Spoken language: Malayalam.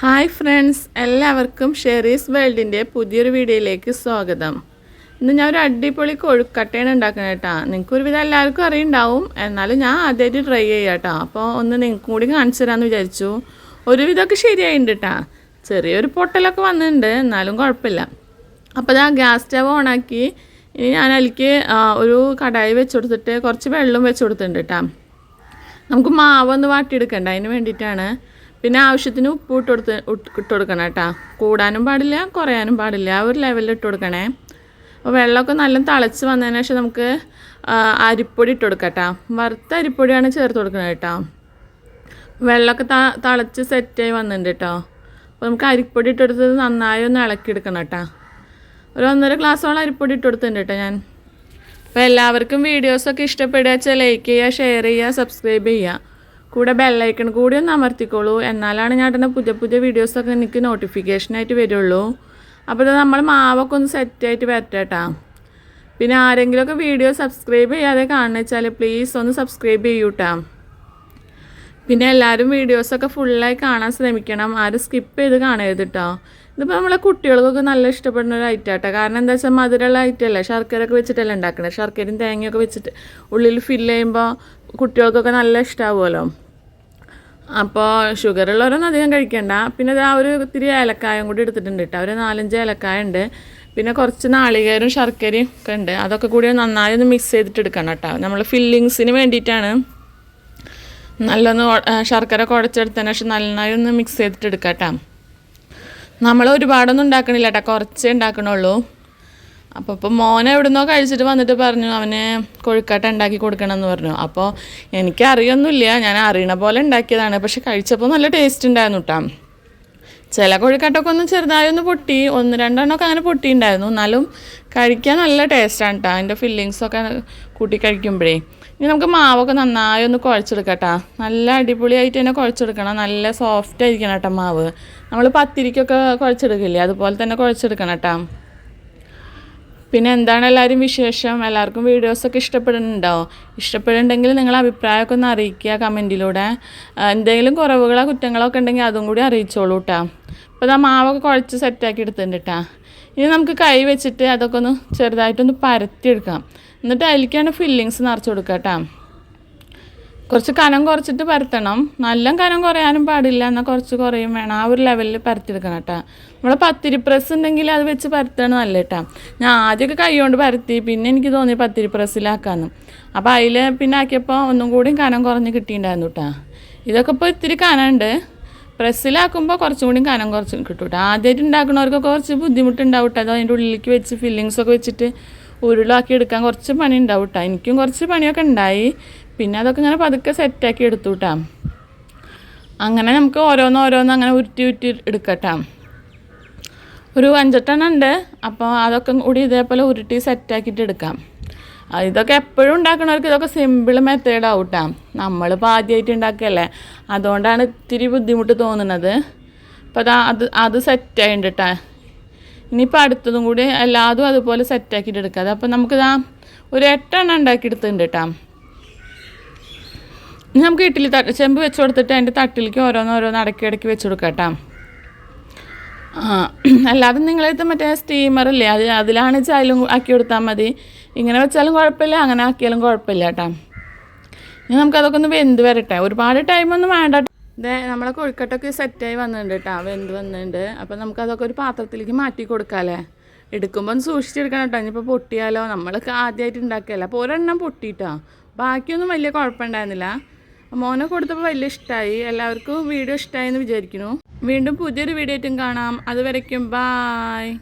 ഹായ് ഫ്രണ്ട്സ് എല്ലാവർക്കും ഷെറീസ് വേൾഡിന്റെ പുതിയൊരു വീഡിയോയിലേക്ക് സ്വാഗതം. ഇന്ന് ഞാൻ ഒരു അടിപൊളി കൊഴുക്കട്ടയാണ് ഉണ്ടാക്കുന്നത് കേട്ടോ. നിങ്ങൾക്ക് ഒരുവിധം എല്ലാവർക്കും അറിയുണ്ടാവും. എന്നാലും ഞാൻ ആദ്യമായിട്ട് ട്രൈ ചെയ്യാം കേട്ടോ അപ്പോൾ ഒന്ന് നിങ്ങൾക്കും കൂടി കാണിച്ചു തരാമെന്ന് വിചാരിച്ചു. ഒരുവിധമൊക്കെ ശരിയായിട്ടുണ്ട് കേട്ടോ ചെറിയൊരു പൊട്ടലൊക്കെ വന്നിട്ടുണ്ട് എന്നാലും കുഴപ്പമില്ല. അപ്പോൾ ഞാൻ ഗ്യാസ് സ്റ്റവ് ഓണാക്കി ഇനി ഞാൻ അതിലേക്ക് ഒരു കടായി വെച്ച് കൊടുത്തിട്ട് കുറച്ച് വെള്ളം വെച്ച് കൊടുത്തിട്ടുണ്ട് കേട്ടോ നമുക്ക് മാവ് ഒന്ന് വാട്ടിയെടുക്കണ്ട. അതിന് വേണ്ടിയിട്ടാണ്. പിന്നെ ആവശ്യത്തിന് ഉപ്പ് ഇട്ട് കൊടുത്ത് ഇട്ട് കൊടുക്കണം കേട്ടോ. കൂടാനും പാടില്ല കുറയാനും പാടില്ല. ആ ഒരു ലെവലിൽ ഇട്ട് കൊടുക്കണേ. അപ്പോൾ വെള്ളമൊക്കെ നല്ല തിളച്ച് വന്നതിന് ശേഷം നമുക്ക് അരിപ്പൊടി ഇട്ട് കൊടുക്കാം വറുത്ത അരിപ്പൊടിയാണ് ചേർത്ത് കൊടുക്കുന്നത് കേട്ടോ. വെള്ളമൊക്കെ ത തിളച്ച് സെറ്റായി വന്നിട്ടുണ്ട് കേട്ടോ. അപ്പോൾ നമുക്ക് അരിപ്പൊടി ഇട്ടെടുത്തത് നന്നായി ഒന്ന് ഇളക്കിയെടുക്കണം കേട്ടോ. ഒരു ഒന്നര ഗ്ലാസ്സോളം അരിപ്പൊടി ഇട്ട് കൊടുത്തിട്ടുണ്ട് കേട്ടോ ഞാൻ. അപ്പോൾ എല്ലാവർക്കും വീഡിയോസൊക്കെ ഇഷ്ടപ്പെടുക വെച്ചാൽ ലൈക്ക് ചെയ്യുക ഷെയർ ചെയ്യുക സബ്സ്ക്രൈബ് ചെയ്യുക. കൂടെ ബെല്ലൈക്കൺ കൂടി ഒന്ന് അമർത്തിക്കോളൂ. എന്നാലാണ് ഞാൻ ഇടുന്ന പുതിയ പുതിയ വീഡിയോസൊക്കെ എനിക്ക് നോട്ടിഫിക്കേഷനായിട്ട് വരുള്ളൂ. അപ്പോൾ നമ്മൾ മാവൊക്കെ ഒന്ന് സെറ്റായിട്ട് വരട്ടെട്ടാ പിന്നെ ആരെങ്കിലുമൊക്കെ വീഡിയോ സബ്സ്ക്രൈബ് ചെയ്യാതെ കാണുന്ന വെച്ചാൽ പ്ലീസ് ഒന്ന് സബ്സ്ക്രൈബ് ചെയ്യൂട്ടാ പിന്നെ എല്ലാവരും വീഡിയോസൊക്കെ ഫുള്ളായി കാണാൻ ശ്രമിക്കണം. ആരും സ്കിപ്പ് ചെയ്ത് കാണരുത് കേട്ടോ ഇതിപ്പോൾ നമ്മളെ കുട്ടികൾക്കൊക്കെ നല്ല ഇഷ്ടപ്പെടുന്ന ഒരു ഐറ്റം ആട്ടോ. കാരണം എന്താ വെച്ചാൽ മധുരമുള്ള ഐറ്റം അല്ലേ? ശർക്കരയൊക്കെ വെച്ചിട്ടല്ലേ ഉണ്ടാക്കണേ? ശർക്കരയും തേങ്ങയൊക്കെ വെച്ചിട്ട് ഉള്ളിൽ ഫില്ല് ചെയ്യുമ്പോൾ കുട്ടികൾക്കൊക്കെ നല്ല ഇഷ്ടമാവുമല്ലോ അപ്പോൾ ഷുഗർ ഉള്ളവരൊന്നും അധികം കഴിക്കണ്ട. പിന്നെ ഇത് ആ ഒരു ഇത്തിരി ഏലക്കായും കൂടി എടുത്തിട്ടുണ്ട് കേട്ടോ. ഒരു നാലഞ്ച് ഏലക്കായ ഉണ്ട്. പിന്നെ കുറച്ച് നാളികേരും ശർക്കരയും ഒക്കെ ഉണ്ട്. അതൊക്കെ കൂടി നന്നായി ഒന്ന് മിക്സ് ചെയ്തിട്ട് എടുക്കണം കേട്ടോ. നമ്മൾ ഫില്ലിങ്സിന് വേണ്ടിയിട്ടാണ്. നല്ലൊന്ന് ശർക്കര കുഴച്ചെടുത്തതിന് ശേഷം നന്നായി ഒന്ന് മിക്സ് ചെയ്തിട്ട് എടുക്കാം കേട്ടോ. നമ്മൾ ഒരുപാടൊന്നും ഉണ്ടാക്കണില്ല കേട്ടോ. കുറച്ചേ ഉണ്ടാക്കണുള്ളൂ. അപ്പോൾ ഇപ്പോൾ മോനെ എവിടുന്നോ കഴിച്ചിട്ട് വന്നിട്ട് പറഞ്ഞു അവന് കൊഴുക്കട്ട ഉണ്ടാക്കി കൊടുക്കണം എന്ന് പറഞ്ഞു. അപ്പോൾ എനിക്ക് അറിയൊന്നുമില്ല ഞാൻ അറിയണ പോലെ ഉണ്ടാക്കിയതാണ്. പക്ഷെ കഴിച്ചപ്പോൾ നല്ല ടേസ്റ്റ് ഉണ്ടായിരുന്നു കേട്ടോ ചില കൊഴുക്കാട്ടൊക്കെ ഒന്ന് ചെറുതായി ഒന്ന് പൊട്ടി ഒന്ന് രണ്ടെണ്ണമൊക്കെ അങ്ങനെ പൊട്ടിയിട്ടുണ്ടായിരുന്നു. എന്നാലും കഴിക്കാൻ നല്ല ടേസ്റ്റാണ് കേട്ടോ അതിന്റെ ഫില്ലിങ്സൊക്കെ കൂട്ടി കഴിക്കുമ്പോഴേ. ഇനി നമുക്ക് മാവൊക്കെ നന്നായി ഒന്ന് കുഴച്ചെടുക്കാം കേട്ടോ നല്ല അടിപൊളിയായിട്ട് തന്നെ കുഴച്ചെടുക്കണം. നല്ല സോഫ്റ്റ് ആയിരിക്കണം കേട്ടോ മാവ്. നമ്മൾ പത്തിരിക്കൊക്കെ കുഴച്ചെടുക്കില്ലേ? അതുപോലെ തന്നെ കുഴച്ചെടുക്കണം കേട്ടോ പിന്നെ എന്താണ് എല്ലാവരും വിശേഷം? എല്ലാവർക്കും വീഡിയോസൊക്കെ ഇഷ്ടപ്പെടുന്നുണ്ടോ? ഇഷ്ടപ്പെടുന്നുണ്ടെങ്കിൽ നിങ്ങൾ അഭിപ്രായമൊക്കെ ഒന്ന് അറിയിക്കുക കമന്റിലൂടെ. എന്തെങ്കിലും കുറവുകളോ കുറ്റങ്ങളോ ഒക്കെ ഉണ്ടെങ്കിൽ അതും കൂടി അറിയിച്ചോളൂ കേട്ടോ അപ്പോൾ ആ മാവൊക്കെ കുഴച്ച് സെറ്റാക്കി എടുത്തിട്ടുണ്ട് കേട്ടോ ഇനി നമുക്ക് കൈ വെച്ചിട്ട് അതൊക്കെ ഒന്ന് ചെറുതായിട്ടൊന്ന് പരത്തിയെടുക്കാം എന്നിട്ട് അതിലേക്കാണ് ഫില്ലിങ്സ് നിറച്ചു കൊടുക്കുക കേട്ടോ കുറച്ച് കനം കുറച്ചിട്ട് പരത്തണം. നല്ല കനം കുറയാനും പാടില്ല. എന്നാൽ കുറച്ച് കുറയും വേണം. ആ ഒരു ലെവലിൽ പരത്തിയെടുക്കണം കേട്ടോ. നമ്മൾ പത്തിരി പ്രസ് ഉണ്ടെങ്കിൽ അത് വെച്ച് പരത്തണം നല്ല കേട്ടോ. ഞാൻ ആദ്യമൊക്കെ കൈ കൊണ്ട് പരത്തി. പിന്നെ എനിക്ക് തോന്നി പത്തിരി പ്രസ്സിലാക്കാന്ന് അപ്പോൾ അതിൽ പിന്നെ ആക്കിയപ്പോൾ ഒന്നും കൂടി കനം കുറഞ്ഞ് കിട്ടിയിട്ടുണ്ടായിരുന്നു കേട്ടോ. ഇതൊക്കെ ഇപ്പോൾ ഇത്തിരി കനമുണ്ട് പ്രസ്സിലാക്കുമ്പോൾ കുറച്ചും കൂടി കനം കുറച്ച് കിട്ടും കേട്ടോ. ആദ്യമായിട്ട് ഉണ്ടാക്കുന്നവർക്കൊക്കെ കുറച്ച് ബുദ്ധിമുട്ടുണ്ടാവും കേട്ടോ. അത് അതിന്റെ ഉള്ളിലേക്ക് വെച്ച് ഫില്ലിങ്സൊക്കെ വെച്ചിട്ട് ഉരുളാക്കി എടുക്കാൻ കുറച്ച് പണി ഉണ്ടാവും കേട്ടോ. എനിക്കും കുറച്ച് പണിയൊക്കെ ഉണ്ടായി. പിന്നെ അതൊക്കെ ഇങ്ങനെ പതുക്കെ സെറ്റാക്കി എടുത്തു കേട്ടോ അങ്ങനെ നമുക്ക് ഓരോന്ന് ഓരോന്ന് അങ്ങനെ ഉരുട്ടി ഉരുട്ടി എടുക്കട്ടാം. ഒരു അഞ്ചെട്ടെണ്ണം ഉണ്ട്. അപ്പോൾ അതൊക്കെ കൂടി ഇതേപോലെ ഉരുട്ടി സെറ്റാക്കിയിട്ട് എടുക്കാം. ഇതൊക്കെ എപ്പോഴും ഉണ്ടാക്കുന്നവർക്ക് ഇതൊക്കെ സിമ്പിൾ മെത്തേഡാവും കേട്ടോ നമ്മളിപ്പോൾ ആദ്യമായിട്ട് ഉണ്ടാക്കുകയല്ലേ അതുകൊണ്ടാണ് ഇത്തിരി ബുദ്ധിമുട്ട് തോന്നുന്നത് അപ്പോൾ അത് അത് അത് സെറ്റായിട്ടുണ്ട് കേട്ടോ ഇനിയിപ്പോൾ അടുത്തതും കൂടി എല്ലാതും അതുപോലെ സെറ്റാക്കിയിട്ട് എടുക്കാം. അതപ്പോൾ നമുക്കിതാ ഒരു എട്ടെണ്ണം ഉണ്ടാക്കിയെടുത്തിട്ടുണ്ട് കേട്ടോ ഇനി നമുക്ക് ഇഡ്ഡലി ചെമ്പ് വെച്ച് കൊടുത്തിട്ട് അതിന്റെ തട്ടിലേക്ക് ഓരോന്നോരോന്ന് ഓരോന്ന് അടക്കി അടക്കി വെച്ച് കൊടുക്കാം അല്ലാതെ നിങ്ങളടുത്ത് മറ്റേ സ്റ്റീമറില്ലേ അത് അതിലാണ് ചായലും ആക്കി കൊടുത്താൽ മതി. ഇങ്ങനെ വെച്ചാലും കുഴപ്പമില്ല അങ്ങനെ ആക്കിയാലും കുഴപ്പമില്ല കേട്ടോ. ഇനി നമുക്കതൊക്കെ ഒന്ന് വെന്ത് വരട്ടെ. ഒരുപാട് ടൈമൊന്നും വേണ്ട ഇതേ നമ്മളെ കൊഴുക്കട്ടൊക്കെ സെറ്റായി വന്നിട്ടുണ്ട് കേട്ടോ വെന്ത് വന്നിട്ടുണ്ട്. അപ്പം നമുക്കതൊക്കെ ഒരു പാത്രത്തിലേക്ക് മാറ്റി കൊടുക്കാമല്ലേ ഒന്ന് സൂക്ഷിച്ചെടുക്കണം കേട്ടോ ഇനിയിപ്പോൾ പൊട്ടിയാലോ? നമ്മളൊക്കെ ആദ്യമായിട്ട് ഉണ്ടാക്കിയല്ലേ? അപ്പോൾ ഒരെണ്ണം പൊട്ടിയിട്ടോ ബാക്കിയൊന്നും വലിയ കുഴപ്പമുണ്ടായിരുന്നില്ല മോനെ കൊടുത്തപ്പോൾ വലിയ ഇഷ്ടമായി എല്ലാവർക്കും വീഡിയോ ഇഷ്ടമായി എന്ന് വിചാരിക്കുന്നു. വീണ്ടും പുതിയൊരു വീഡിയോ ആയിട്ടും കാണാം. അതുവരയ്ക്കും ബായ്